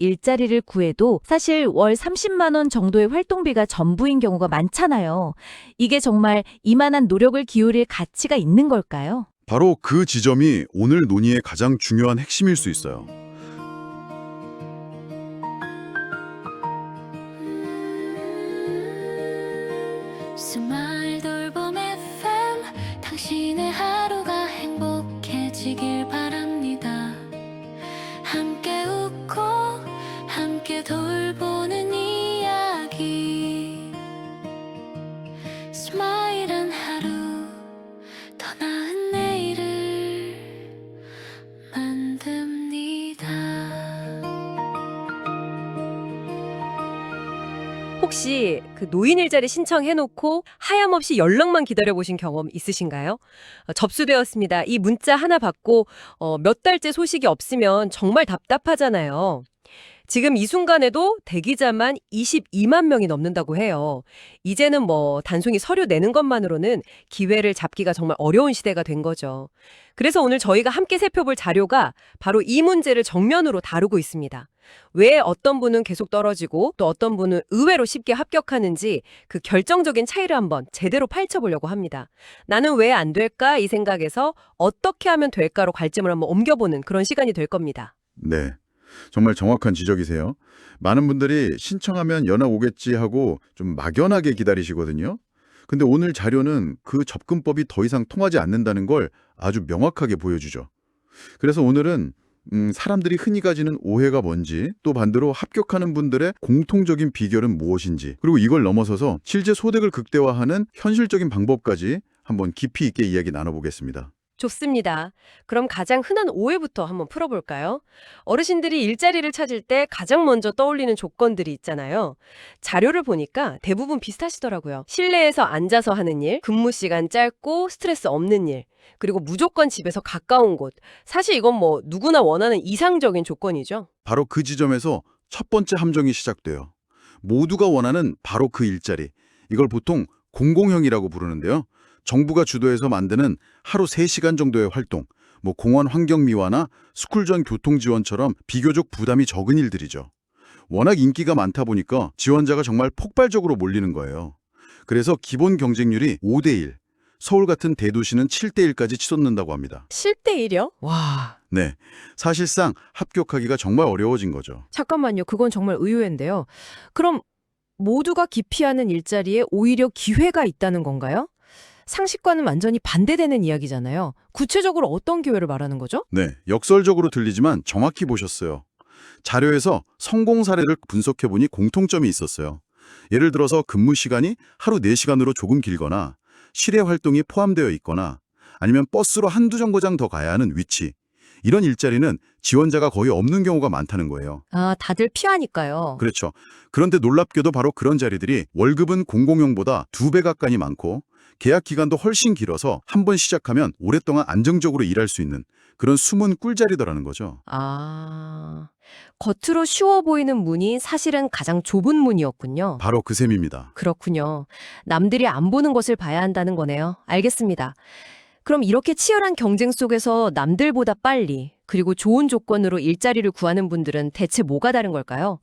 일자리를 구해도 사실 월 30만 원 정도의 활동비가 전부인 경우가 많잖아요. 이게 정말 이만한 노력을 기울일 가치가 있는 걸까요? 바로 그 지점이 오늘 논의의 가장 중요한 핵심일 수 있어요. 스마일 돌봄 FM 당신의 하루가 행복해지길 혹시 그 노인 일자리 신청해놓고 하염없이 연락만 기다려보신 경험 있으신가요? 어, 접수되었습니다. 이 문자 하나 받고 어, 몇 달째 소식이 없으면 정말 답답하잖아요. 지금 이 순간에도 대기자만 22만 명이 넘는다고 해요. 이제는 뭐 단순히 서류 내는 것만으로는 기회를 잡기가 정말 어려운 시대가 된 거죠. 그래서 오늘 저희가 함께 살펴볼 자료가 바로 이 문제를 정면으로 다루고 있습니다. 왜 어떤 분은 계속 떨어지고 또 어떤 분은 의외로 쉽게 합격하는지 그 결정적인 차이를 한번 제대로 파헤쳐보려고 합니다. 나는 왜 안 될까 이 생각에서 어떻게 하면 될까로 관점을 한번 옮겨보는 그런 시간이 될 겁니다. 네. 정말 정확한 지적이세요. 많은 분들이 신청하면 연락 오겠지 하고 좀 막연하게 기다리시거든요. 근데 오늘 자료는 그 접근법이 더 이상 통하지 않는다는 걸 아주 명확하게 보여주죠. 그래서 오늘은 음, 사람들이 흔히 가지는 오해가 뭔지, 또 반대로 합격하는 분들의 공통적인 비결은 무엇인지, 그리고 이걸 넘어서서 실제 소득을 극대화하는 현실적인 방법까지 한번 깊이 있게 이야기 나눠보겠습니다. 좋습니다. 그럼 가장 흔한 오해부터 한번 풀어볼까요? 어르신들이 일자리를 찾을 때 가장 먼저 떠올리는 조건들이 있잖아요. 자료를 보니까 대부분 비슷하시더라고요. 실내에서 앉아서 하는 일, 근무 시간 짧고 스트레스 없는 일, 그리고 무조건 집에서 가까운 곳. 사실 이건 뭐 누구나 원하는 이상적인 조건이죠. 바로 그 지점에서 첫 번째 함정이 시작돼요. 모두가 원하는 바로 그 일자리. 이걸 보통 공공형이라고 부르는데요. 정부가 주도해서 만드는 하루 3시간 정도의 활동, 뭐 공원 환경 미화나 스쿨 전 교통 지원처럼 비교적 부담이 적은 일들이죠. 워낙 인기가 많다 보니까 지원자가 정말 폭발적으로 몰리는 거예요. 그래서 기본 경쟁률이 5대 1, 서울 같은 대도시는 7대 1까지 치솟는다고 합니다. 7대1이요? 와. 네, 사실상 합격하기가 정말 어려워진 거죠. 잠깐만요. 그건 정말 의외인데요. 그럼 모두가 기피하는 일자리에 오히려 기회가 있다는 건가요? 상식과는 완전히 반대되는 이야기잖아요. 구체적으로 어떤 기회를 말하는 거죠? 네, 역설적으로 들리지만 정확히 보셨어요. 자료에서 성공 사례를 분석해보니 공통점이 있었어요. 예를 들어서 근무 시간이 하루 4시간으로 조금 길거나 실외 활동이 포함되어 있거나 아니면 버스로 한두 정거장 더 가야 하는 위치. 이런 일자리는 지원자가 거의 없는 경우가 많다는 거예요. 아, 다들 피하니까요. 그렇죠. 그런데 놀랍게도 바로 그런 자리들이 월급은 공공용보다 두 배 가까이 많고 계약 기간도 훨씬 길어서 한 번 시작하면 오랫동안 안정적으로 일할 수 있는 그런 숨은 꿀자리더라는 거죠. 아, 겉으로 쉬워 보이는 문이 사실은 가장 좁은 문이었군요. 바로 그 셈입니다. 그렇군요. 남들이 안 보는 것을 봐야 한다는 거네요. 알겠습니다. 그럼 이렇게 치열한 경쟁 속에서 남들보다 빨리 그리고 좋은 조건으로 일자리를 구하는 분들은 대체 뭐가 다른 걸까요?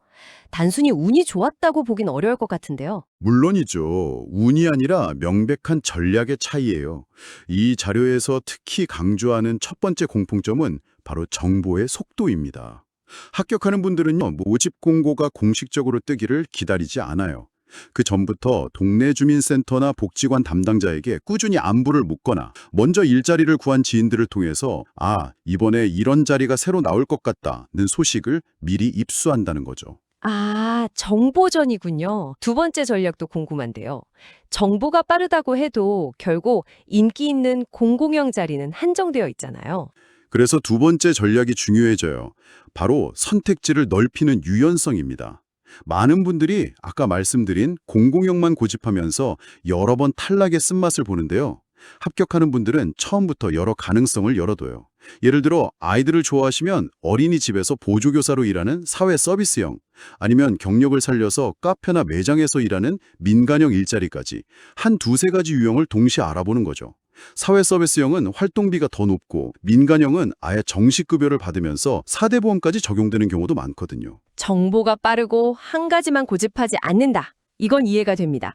단순히 운이 좋았다고 보긴 어려울 것 같은데요. 물론이죠. 운이 아니라 명백한 전략의 차이예요. 이 자료에서 특히 강조하는 첫 번째 공통점은 바로 정보의 속도입니다. 합격하는 분들은요, 모집 공고가 공식적으로 뜨기를 기다리지 않아요. 그 전부터 동네 주민센터나 복지관 담당자에게 꾸준히 안부를 묻거나 먼저 일자리를 구한 지인들을 통해서 아, 이번에 이런 자리가 새로 나올 것 같다는 소식을 미리 입수한다는 거죠. 아, 정보전이군요. 두 번째 전략도 궁금한데요. 정보가 빠르다고 해도 결국 인기 있는 공공형 자리는 한정되어 있잖아요. 그래서 두 번째 전략이 중요해져요. 바로 선택지를 넓히는 유연성입니다. 많은 분들이 아까 말씀드린 공공형만 고집하면서 여러 번 탈락의 쓴맛을 보는데요. 합격하는 분들은 처음부터 여러 가능성을 열어둬요. 예를 들어 아이들을 좋아하시면 어린이집에서 보조교사로 일하는 사회 서비스형, 아니면 경력을 살려서 카페나 매장에서 일하는 민간형 일자리까지 한 두세 가지 유형을 동시에 알아보는 거죠. 사회 서비스형은 활동비가 더 높고 민간형은 아예 정식 급여를 받으면서 4대 보험까지 적용되는 경우도 많거든요. 정보가 빠르고 한 가지만 고집하지 않는다. 이건 이해가 됩니다.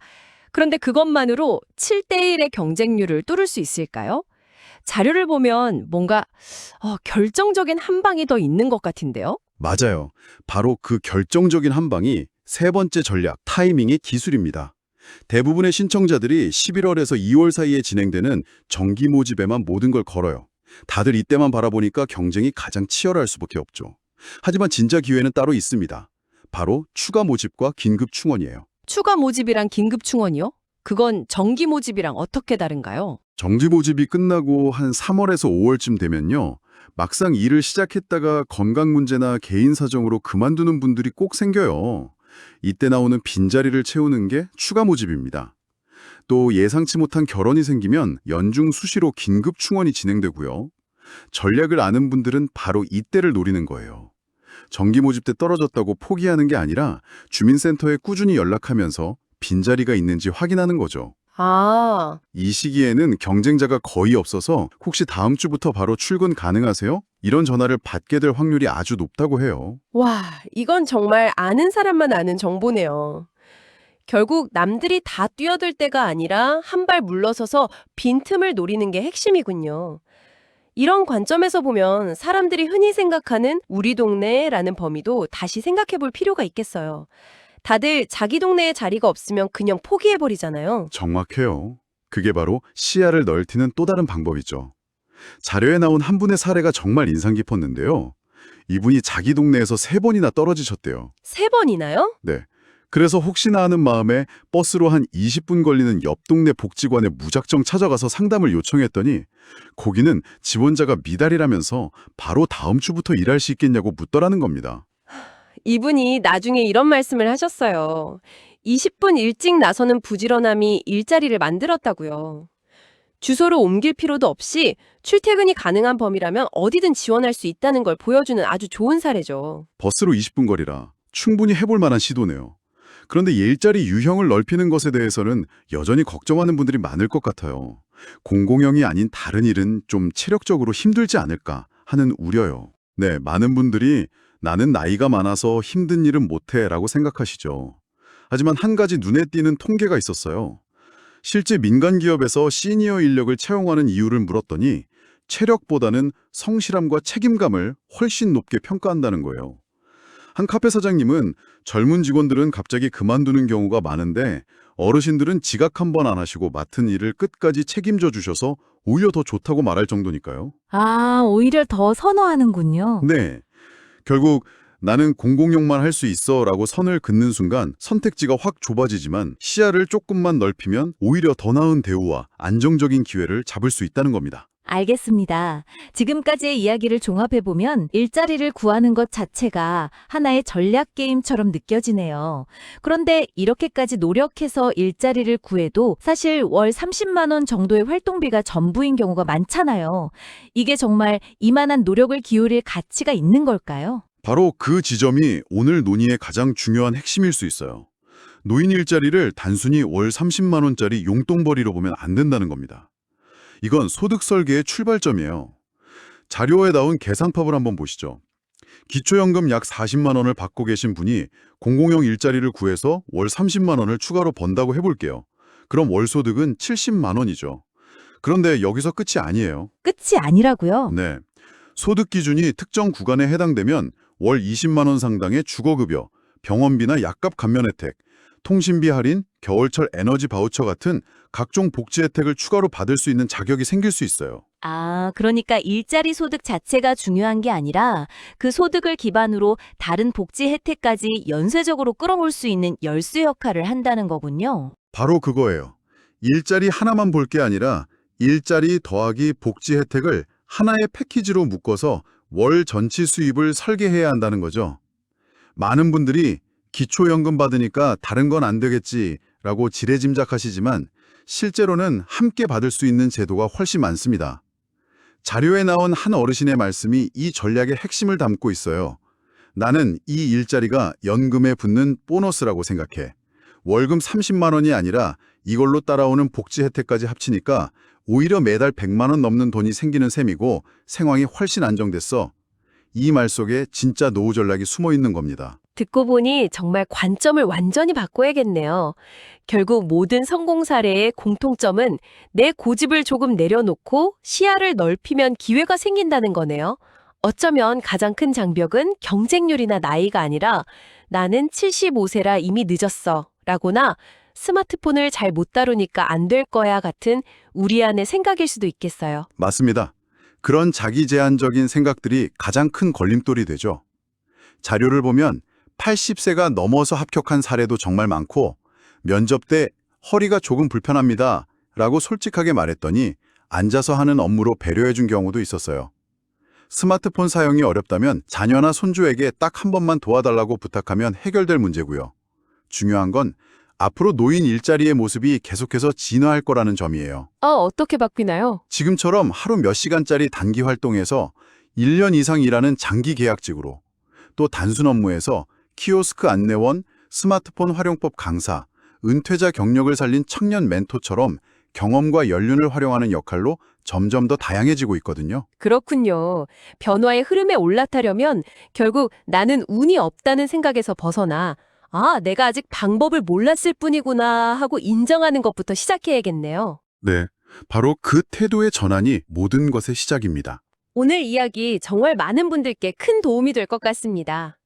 그런데 그것만으로 7대1의 경쟁률을 뚫을 수 있을까요? 자료를 보면 뭔가 어, 결정적인 한 방이 더 있는 것 같은데요. 맞아요. 바로 그 결정적인 한 방이 세 번째 전략, 타이밍의 기술입니다. 대부분의 신청자들이 11월에서 2월 사이에 진행되는 정기 모집에만 모든 걸 걸어요. 다들 이때만 바라보니까 경쟁이 가장 치열할 수밖에 없죠. 하지만 진짜 기회는 따로 있습니다. 바로 추가 모집과 긴급 충원이에요. 추가 모집이랑 긴급 충원이요? 그건 정기 모집이랑 어떻게 다른가요? 정지 모집이 끝나고 한 3월에서 5월쯤 되면요. 막상 일을 시작했다가 건강 문제나 개인 사정으로 그만두는 분들이 꼭 생겨요. 이때 나오는 빈자리를 채우는 게 추가 모집입니다. 또 예상치 못한 결혼이 생기면 연중 수시로 긴급 충원이 진행되고요. 전략을 아는 분들은 바로 이때를 노리는 거예요. 정기 모집 때 떨어졌다고 포기하는 게 아니라 주민센터에 꾸준히 연락하면서 빈자리가 있는지 확인하는 거죠. 아, 이 시기에는 경쟁자가 거의 없어서 혹시 다음 주부터 바로 출근 가능하세요? 이런 전화를 받게 될 확률이 아주 높다고 해요. 와, 이건 정말 아는 사람만 아는 정보네요. 결국 남들이 다 뛰어들 때가 아니라 한 발 물러서서 빈틈을 노리는 게 핵심이군요. 이런 관점에서 보면 사람들이 흔히 생각하는 우리 동네라는 범위도 다시 생각해 볼 필요가 있겠어요. 다들 자기 동네에 자리가 없으면 그냥 포기해 버리잖아요. 정확해요. 그게 바로 시야를 넓히는 또 다른 방법이죠. 자료에 나온 한 분의 사례가 정말 인상 깊었는데요. 이분이 자기 동네에서 세 번이나 떨어지셨대요. 세 번이나요? 네. 그래서 혹시나 하는 마음에 버스로 한 20분 걸리는 옆 동네 복지관에 무작정 찾아가서 상담을 요청했더니 거기는 지원자가 미달이라면서 바로 다음 주부터 일할 수 있겠냐고 묻더라는 겁니다. 이분이 나중에 이런 말씀을 하셨어요. 20분 일찍 나서는 부지런함이 일자리를 만들었다고요. 주소를 옮길 필요도 없이 출퇴근이 가능한 범위라면 어디든 지원할 수 있다는 걸 보여주는 아주 좋은 사례죠. 버스로 20분 거리라 충분히 해볼 만한 시도네요. 그런데 일자리 유형을 넓히는 것에 대해서는 여전히 걱정하는 분들이 많을 것 같아요. 공공형이 아닌 다른 일은 좀 체력적으로 힘들지 않을까 하는 우려요. 네, 많은 분들이 나는 나이가 많아서 힘든 일은 못해 라고 생각하시죠. 하지만 한 가지 눈에 띄는 통계가 있었어요. 실제 민간 기업에서 시니어 인력을 채용하는 이유를 물었더니 체력보다는 성실함과 책임감을 훨씬 높게 평가한다는 거예요. 한 카페 사장님은 젊은 직원들은 갑자기 그만두는 경우가 많은데 어르신들은 지각 한 번 안 하시고 맡은 일을 끝까지 책임져 주셔서 오히려 더 좋다고 말할 정도니까요. 아, 오히려 더 선호하는군요. 네. 결국 나는 공공용만 할 수 있어 라고 선을 긋는 순간 선택지가 확 좁아지지만 시야를 조금만 넓히면 오히려 더 나은 대우와 안정적인 기회를 잡을 수 있다는 겁니다. 알겠습니다. 지금까지의 이야기를 종합해보면 일자리를 구하는 것 자체가 하나의 전략 게임처럼 느껴지네요. 그런데 이렇게까지 노력해서 일자리를 구해도 사실 월 30만 원 정도의 활동비가 전부인 경우가 많잖아요. 이게 정말 이만한 노력을 기울일 가치가 있는 걸까요? 바로 그 지점이 오늘 논의의 가장 중요한 핵심일 수 있어요. 노인 일자리를 단순히 월 30만 원짜리 용돈벌이로 보면 안 된다는 겁니다. 이건 소득 설계의 출발점이에요. 자료에 나온 계산법을 한번 보시죠. 기초연금 약 40만 원을 받고 계신 분이 공공형 일자리를 구해서 월 30만 원을 추가로 번다고 해볼게요. 그럼 월 소득은 70만 원이죠. 그런데 여기서 끝이 아니에요. 끝이 아니라고요? 네. 소득 기준이 특정 구간에 해당되면 월 20만 원 상당의 주거급여, 병원비나 약값 감면 혜택, 통신비 할인, 겨울철 에너지 바우처 같은 각종 복지 혜택을 추가로 받을 수 있는 자격이 생길 수 있어요. 아, 그러니까 일자리 소득 자체가 중요한 게 아니라 그 소득을 기반으로 다른 복지 혜택까지 연쇄적으로 끌어올 수 있는 열쇠 역할을 한다는 거군요. 바로 그거예요. 일자리 하나만 볼 게 아니라 일자리 더하기 복지 혜택을 하나의 패키지로 묶어서 월 전치 수입을 설계해야 한다는 거죠. 많은 분들이 기초연금 받으니까 다른 건 안 되겠지 라고 지레짐작하시지만 실제로는 함께 받을 수 있는 제도가 훨씬 많습니다. 자료에 나온 한 어르신의 말씀이 이 전략의 핵심을 담고 있어요. 나는 이 일자리가 연금에 붙는 보너스라고 생각해. 월급 30만 원이 아니라 이걸로 따라오는 복지 혜택까지 합치니까 오히려 매달 100만 원 넘는 돈이 생기는 셈이고 생활이 훨씬 안정됐어. 이 말 속에 진짜 노후 전략이 숨어 있는 겁니다. 듣고 보니 정말 관점을 완전히 바꿔야겠네요. 결국 모든 성공 사례의 공통점은 내 고집을 조금 내려놓고 시야를 넓히면 기회가 생긴다는 거네요. 어쩌면 가장 큰 장벽은 경쟁률이나 나이가 아니라 나는 75세라 이미 늦었어 라거나 스마트폰을 잘 못 다루니까 안 될 거야 같은 우리 안의 생각일 수도 있겠어요. 맞습니다. 그런 자기 제한적인 생각들이 가장 큰 걸림돌이 되죠. 자료를 보면 80세가 넘어서 합격한 사례도 정말 많고 면접 때 허리가 조금 불편합니다. 라고 솔직하게 말했더니 앉아서 하는 업무로 배려해 준 경우도 있었어요. 스마트폰 사용이 어렵다면 자녀나 손주에게 딱 한 번만 도와달라고 부탁하면 해결될 문제고요. 중요한 건 앞으로 노인 일자리의 모습이 계속해서 진화할 거라는 점이에요. 어, 어떻게 바뀌나요? 지금처럼 하루 몇 시간짜리 단기 활동에서 1년 이상 일하는 장기 계약직으로 또 단순 업무에서 키오스크 안내원, 스마트폰 활용법 강사, 은퇴자 경력을 살린 청년 멘토처럼 경험과 연륜을 활용하는 역할로 점점 더 다양해지고 있거든요. 그렇군요. 변화의 흐름에 올라타려면 결국 나는 운이 없다는 생각에서 벗어나 아, 내가 아직 방법을 몰랐을 뿐이구나 하고 인정하는 것부터 시작해야겠네요. 네, 바로 그 태도의 전환이 모든 것의 시작입니다. 오늘 이야기 정말 많은 분들께 큰 도움이 될 것 같습니다.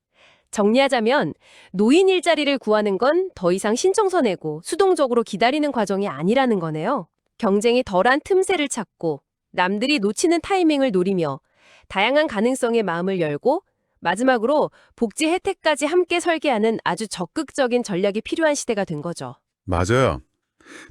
정리하자면 노인 일자리를 구하는 건 더 이상 신청서 내고 수동적으로 기다리는 과정이 아니라는 거네요. 경쟁이 덜한 틈새를 찾고 남들이 놓치는 타이밍을 노리며 다양한 가능성에 마음을 열고 마지막으로 복지 혜택까지 함께 설계하는 아주 적극적인 전략이 필요한 시대가 된 거죠. 맞아요.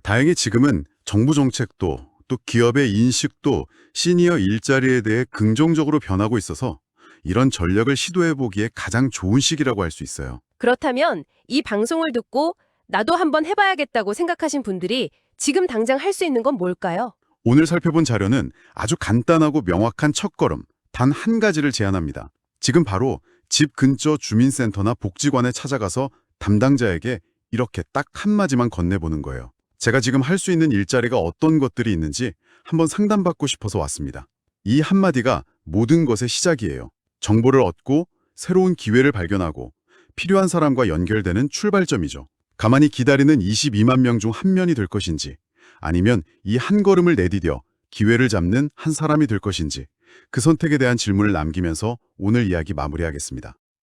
다행히 지금은 정부 정책도 또 기업의 인식도 시니어 일자리에 대해 긍정적으로 변하고 있어서 이런 전략을 시도해 보기에 가장 좋은 시기라고 할 수 있어요. 그렇다면 이 방송을 듣고 나도 한번 해봐야겠다고 생각하신 분들이 지금 당장 할 수 있는 건 뭘까요? 오늘 살펴본 자료는 아주 간단하고 명확한 첫걸음, 단 한 가지를 제안합니다. 지금 바로 집 근처 주민센터나 복지관에 찾아가서 담당자에게 이렇게 딱 한마디만 건네보는 거예요. 제가 지금 할 수 있는 일자리가 어떤 것들이 있는지 한번 상담받고 싶어서 왔습니다. 이 한마디가 모든 것의 시작이에요. 정보를 얻고 새로운 기회를 발견하고 필요한 사람과 연결되는 출발점이죠. 가만히 기다리는 22만 명 중한 명이 될 것인지 아니면 이 한 걸음을 내디뎌 기회를 잡는 한 사람이 될 것인지 그 선택에 대한 질문을 남기면서 오늘 이야기 마무리하겠습니다.